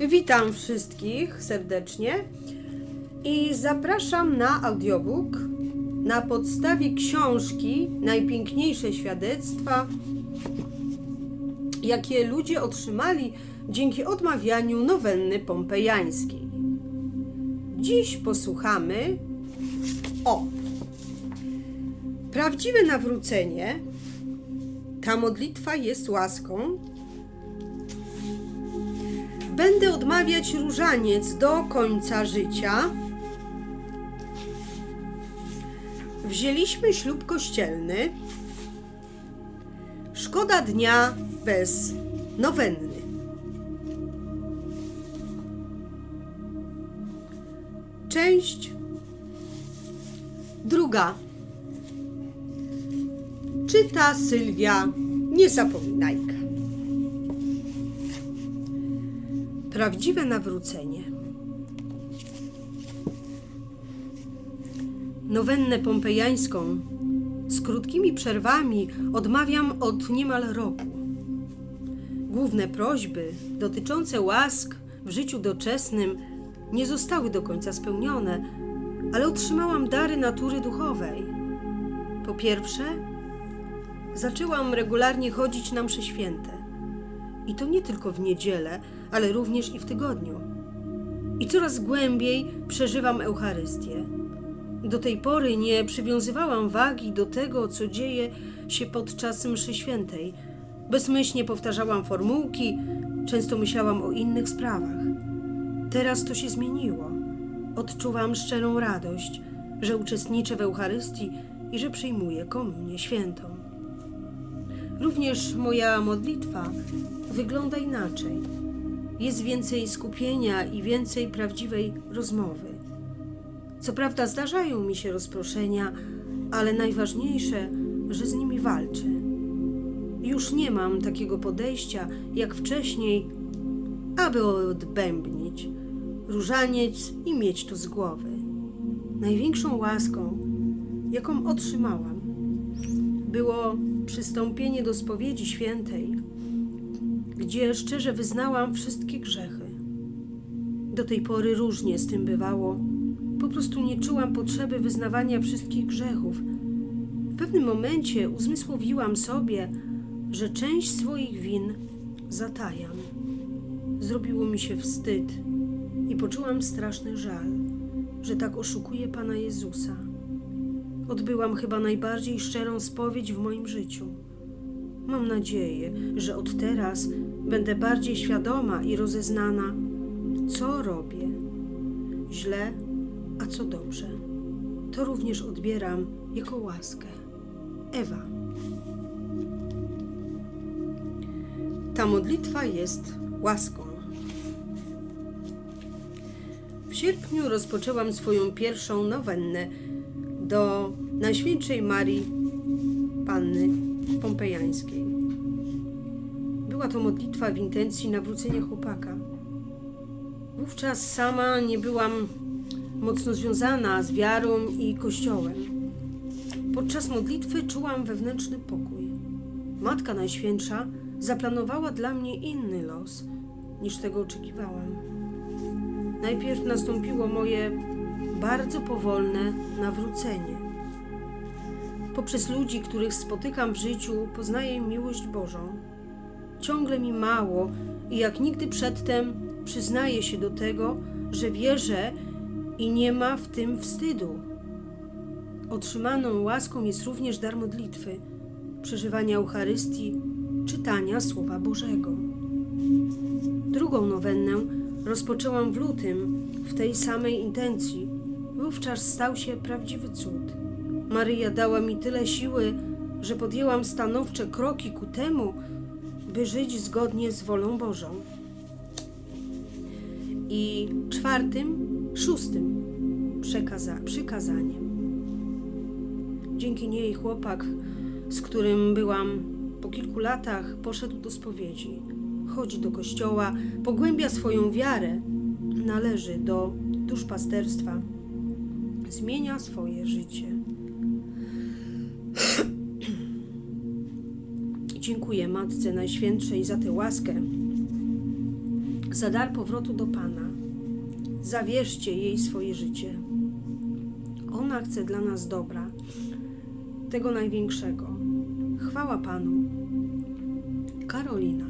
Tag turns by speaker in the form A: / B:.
A: Witam wszystkich serdecznie i zapraszam na audiobook na podstawie książki Najpiękniejsze świadectwa, jakie ludzie otrzymali dzięki odmawianiu nowenny pompejańskiej. Dziś posłuchamy o prawdziwe nawrócenie. Ta modlitwa jest łaską, Będę odmawiać różaniec do końca życia. Wzięliśmy ślub kościelny. Szkoda dnia bez nowenny. Część druga. Czyta Sylwia Niezapominajka. Prawdziwe nawrócenie. Nowennę pompejańską z krótkimi przerwami odmawiam od niemal roku. Główne prośby dotyczące łask w życiu doczesnym nie zostały do końca spełnione, ale otrzymałam dary natury duchowej. Po pierwsze, zaczęłam regularnie chodzić na msze święte. I to nie tylko w niedzielę, ale również i w tygodniu. I coraz głębiej przeżywam Eucharystię. Do tej pory nie przywiązywałam wagi do tego, co dzieje się podczas mszy świętej. Bezmyślnie powtarzałam formułki, często myślałam o innych sprawach. Teraz to się zmieniło. Odczuwam szczerą radość, że uczestniczę w Eucharystii i że przyjmuję komunię świętą. Również moja modlitwa wygląda inaczej. Jest więcej skupienia i więcej prawdziwej rozmowy. Co prawda zdarzają mi się rozproszenia, ale najważniejsze, że z nimi walczę. Już nie mam takiego podejścia jak wcześniej, aby odbębnić różaniec i mieć to z głowy. Największą łaską, jaką otrzymałam, było przystąpienie do spowiedzi świętej, gdzie szczerze wyznałam wszystkie grzechy. Do tej pory różnie z tym bywało. Po prostu nie czułam potrzeby wyznawania wszystkich grzechów. W pewnym momencie uzmysłowiłam sobie, że część swoich win zatajam. Zrobiło mi się wstyd i poczułam straszny żal, że tak oszukuję Pana Jezusa. Odbyłam chyba najbardziej szczerą spowiedź w moim życiu. Mam nadzieję, że od teraz będę bardziej świadoma i rozeznana, co robię źle, a co dobrze. To również odbieram jako łaskę. Ewa. Ta modlitwa jest łaską. W sierpniu rozpoczęłam swoją pierwszą nowennę do Najświętszej Marii Panny Pompejańskiej. Była to modlitwa w intencji nawrócenia chłopaka. Wówczas sama nie byłam mocno związana z wiarą i kościołem. Podczas modlitwy czułam wewnętrzny pokój. Matka Najświętsza zaplanowała dla mnie inny los niż tego oczekiwałam. Najpierw nastąpiło moje bardzo powolne nawrócenie. Poprzez ludzi, których spotykam w życiu, poznaję miłość Bożą. Ciągle mi mało i jak nigdy przedtem przyznaję się do tego, że wierzę i nie ma w tym wstydu. Otrzymaną łaską jest również dar modlitwy, przeżywania Eucharystii, czytania Słowa Bożego. Drugą nowennę rozpoczęłam w lutym w tej samej intencji. Wówczas stał się prawdziwy cud. Maryja dała mi tyle siły, że podjęłam stanowcze kroki ku temu, by żyć zgodnie z wolą Bożą. I czwartym, szóstym przekaza, przykazaniem. Dzięki niej chłopak, z którym byłam po kilku latach, poszedł do spowiedzi. Chodzi do kościoła, pogłębia swoją wiarę, należy do duszpasterstwa, zmienia swoje życie. Dziękuję Matce Najświętszej za tę łaskę, za dar powrotu do Pana. Zawierzcie jej swoje życie. Ona chce dla nas dobra, tego największego. Chwała Panu. Karolina.